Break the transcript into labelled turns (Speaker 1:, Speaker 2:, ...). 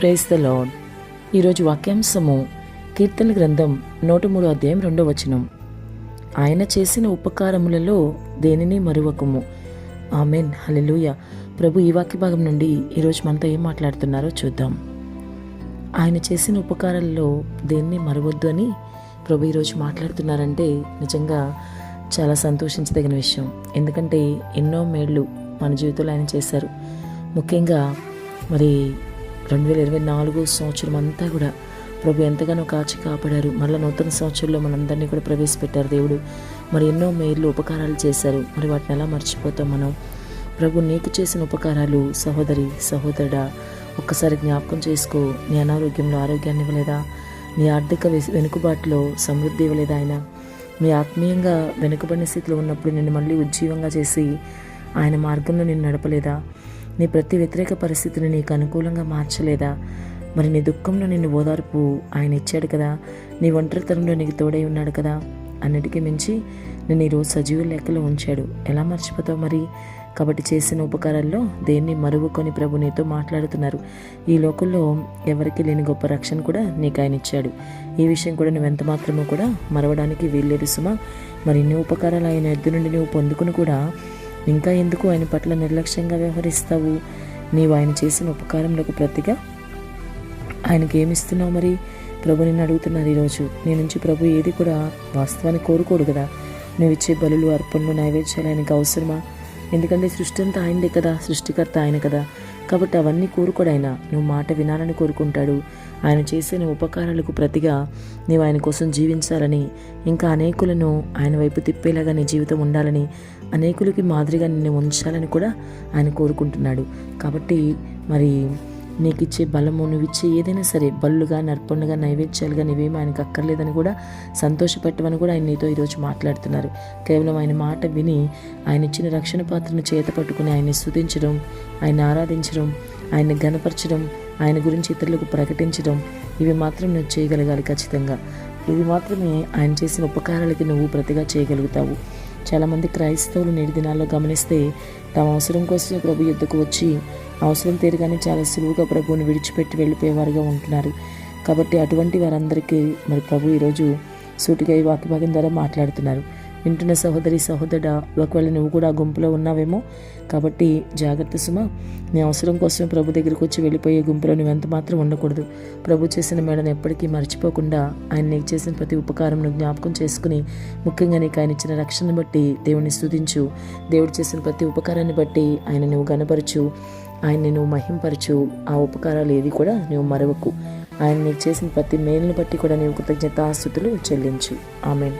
Speaker 1: Praise the lord ఈరోజు వాక్యాంశము కీర్తన గ్రంథం నూట మూడు అధ్యాయం రెండో వచనం. ఆయన చేసిన ఉపకారములలో దేనిని మరువకము? ఆమెన్ హల్లెలూయ ప్రభు ఈ వాక్య భాగం నుండి ఈరోజు మనతో ఏం మాట్లాడుతున్నారో చూద్దాం. ఆయన చేసిన ఉపకారాల్లో దేన్ని మరవద్దు అని ప్రభు ఈరోజు మాట్లాడుతున్నారంటే నిజంగా చాలా సంతోషించదగిన విషయం. ఎందుకంటే ఎన్నో మేళ్ళు మన జీవితంలో ఆయన చేశారు. ముఖ్యంగా మరి రెండు వేల ఇరవై నాలుగు సంవత్సరం అంతా కూడా ప్రభు ఎంతగానో కాచి కాపాడారు. మళ్ళీ నూతన సంవత్సరంలో మనందరినీ కూడా ప్రవేశపెట్టారు దేవుడు. మరి ఎన్నో మేర్లు ఉపకారాలు చేశారు. మరి వాటిని ఎలా మర్చిపోతాం మనం? ప్రభు నీకు చేసిన ఉపకారాలు సహోదరి సహోదరుడా ఒక్కసారి జ్ఞాపకం చేసుకో. నీ అనారోగ్యంలో ఆరోగ్యాన్ని ఇవ్వలేదా? నీ ఆర్థిక వెనుకబాటులో సమృద్ధి ఇవ్వలేదా ఆయన? నీ ఆత్మీయంగా వెనుకబడిన స్థితిలో ఉన్నప్పుడు నిన్ను మళ్ళీ ఉజ్జీవంగా చేసి ఆయన మార్గంలో నిన్ను నడపలేదా? నీ ప్రతి వ్యతిరేక పరిస్థితిని నీకు అనుకూలంగా మార్చలేదా? మరి నీ దుఃఖంలో నిన్ను ఓదార్పు ఆయన ఇచ్చాడు కదా. నీ ఒంటరితనంలో నీకు తోడై ఉన్నాడు కదా అన్నిటికీ మించి నేను ఈరోజు సజీవ లెక్కలో ఉంచాడు. ఎలా మర్చిపోతావు మరి? కాబట్టి చేసిన ఉపకారాల్లో దేన్ని మరువుకొని ప్రభు నీతో మాట్లాడుతున్నారు. ఈ లోకంలో ఎవరికి లేని గొప్ప రక్షణ కూడా నీకు ఆయన ఇచ్చాడు. ఈ విషయం కూడా నువ్వు ఎంత మాత్రమో కూడా మరవడానికి వీల్లేదు సుమా. మరి ఇన్ని ఉపకారాలు ఆయన ఎద్దు నుండి నువ్వు పొందుకుని కూడా ఇంకా ఎందుకు ఆయన పట్ల నిర్లక్ష్యంగా వ్యవహరిస్తావు? నీవు ఆయన చేసిన ఉపకారంలోకి ప్రతిగా ఆయనకి ఏమిస్తున్నావు మరి? ప్రభు నిన్ను అడుగుతున్నారు ఈరోజు. నీ నుంచి ప్రభు ఏది కూడా వాస్తవాన్ని కోరుకోడు కదా. నువ్వు ఇచ్చే బలులు అర్పణలు నైవేద్యాలు ఆయనకు అవసరమా? ఎందుకంటే సృష్టి అంతా ఆయనదే కదా. సృష్టికర్త ఆయన కదా. కాబట్టి అవన్నీ కోరుకోడైనా నువ్వు మాట వినాలని కోరుకుంటాడు. ఆయన చేసిన ఉపకారాలకు ప్రతిగా నీవు ఆయన కోసం జీవించాలని ఇంకా అనేకులను ఆయన వైపు తిప్పేలాగా నీ జీవితం ఉండాలని అనేకులకి మాదిరిగా నిన్ను ఉంచాలని కూడా ఆయన కోరుకుంటున్నాడు. కాబట్టి మరి నీకు ఇచ్చే బలము నువ్వు ఇచ్చే ఏదైనా సరే బల్లుగా నర్పణగా నైవేద్యాలుగా నీవేమీ ఆయనకు అక్కర్లేదని కూడా సంతోషపెట్టమని కూడా ఆయన నీతో ఈరోజు మాట్లాడుతున్నారు. కేవలం ఆయన మాట విని ఆయన ఇచ్చిన రక్షణ పాత్రను చేత పట్టుకుని ఆయన్ని స్థుతించడం ఆయన ఆరాధించడం ఆయన్ని గనపరచడం ఆయన గురించి ఇతరులకు ప్రకటించడం ఇవి మాత్రం నువ్వు చేయగలగాలి ఖచ్చితంగా. ఇవి మాత్రమే ఆయన చేసిన ఉపకారాలకి నువ్వు ప్రతిగా చేయగలుగుతావు. చాలామంది క్రైస్తవులు నేటి దినాల్లో గమనిస్తే తమ అవసరం కోసం ప్రభు యుద్ధకు వచ్చి అవసరం తీరగానే చాలా సులువుగా ప్రభువుని విడిచిపెట్టి వెళ్ళిపోయేవారుగా ఉంటున్నారు. కాబట్టి అటువంటి వారందరికీ మరి ప్రభు ఈరోజు సూటిగా ఈ వాక్యభాగం ద్వారా మాట్లాడుతున్నారు. వింటున్న సహోదరి సహోదరుడా ఒకవేళ నువ్వు కూడా ఆ గుంపులో ఉన్నావేమో కాబట్టి జాగ్రత్త సుమా. నీ అవసరం కోసం ప్రభు దగ్గరికి వచ్చి వెళ్ళిపోయే గుంపులో నువ్వు ఎంత మాత్రం ఉండకూడదు. ప్రభు చేసిన మేడను ఎప్పటికీ మర్చిపోకుండా ఆయన నీకు చేసిన ప్రతి ఉపకారంను జ్ఞాపకం చేసుకుని ముఖ్యంగా నీకు ఆయన ఇచ్చిన రక్షణను బట్టి దేవుని స్తుతించు. దేవుడు చేసిన ప్రతి ఉపకారాన్ని బట్టి ఆయన నువ్వు గనపరచు ఆయన నువ్వు మహింపరచు. ఆ ఉపకారాలు ఏవి కూడా నువ్వు మరవకు. ఆయన నీకు చేసిన ప్రతి మేలును బట్టి కూడా నీవు కృతజ్ఞతాస్థుతులు చెల్లించు. ఆమెన్.